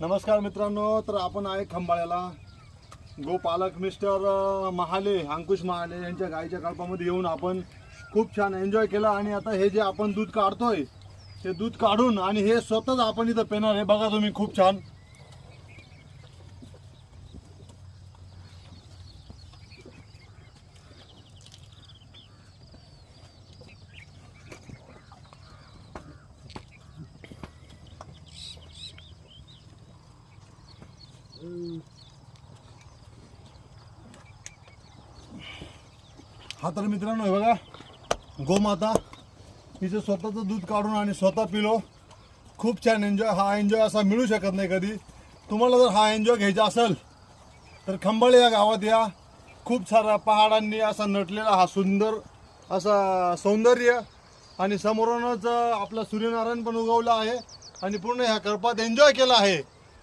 नमस्कार मित्रांनो तर आपण आहे खंबाळ्याला. गोपालक मिस्टर महाले अंकुश महाले यांच्या गाईच्या कळपामध्ये येऊन आपण खूप छान एन्जॉय केला. आणि आता हे जे आपण दूध काढतोय ते दूध काढून आणि हे स्वतःच आपण इथं पेणार हे बघा तुम्ही खूप छान. हा तर मित्रांनो हे बघा. गोमाता. हिचं स्वतःचं दूध काढून आणि स्वतः पिलो. खूप छान एन्जॉय हा एन्जॉय असा मिळू शकत नाही कधी. तुम्हाला जर हा एन्जॉय घ्यायचा असेल तर खंबाळे या गावात या. खूप सारा पहाडांनी असा नटलेला हा सुंदर असा सौंदर्य आणि समोरूनच आपला सूर्यनारायण पण उगवला आहे आणि पूर्ण ह्या करपात एन्जॉय केला आहे.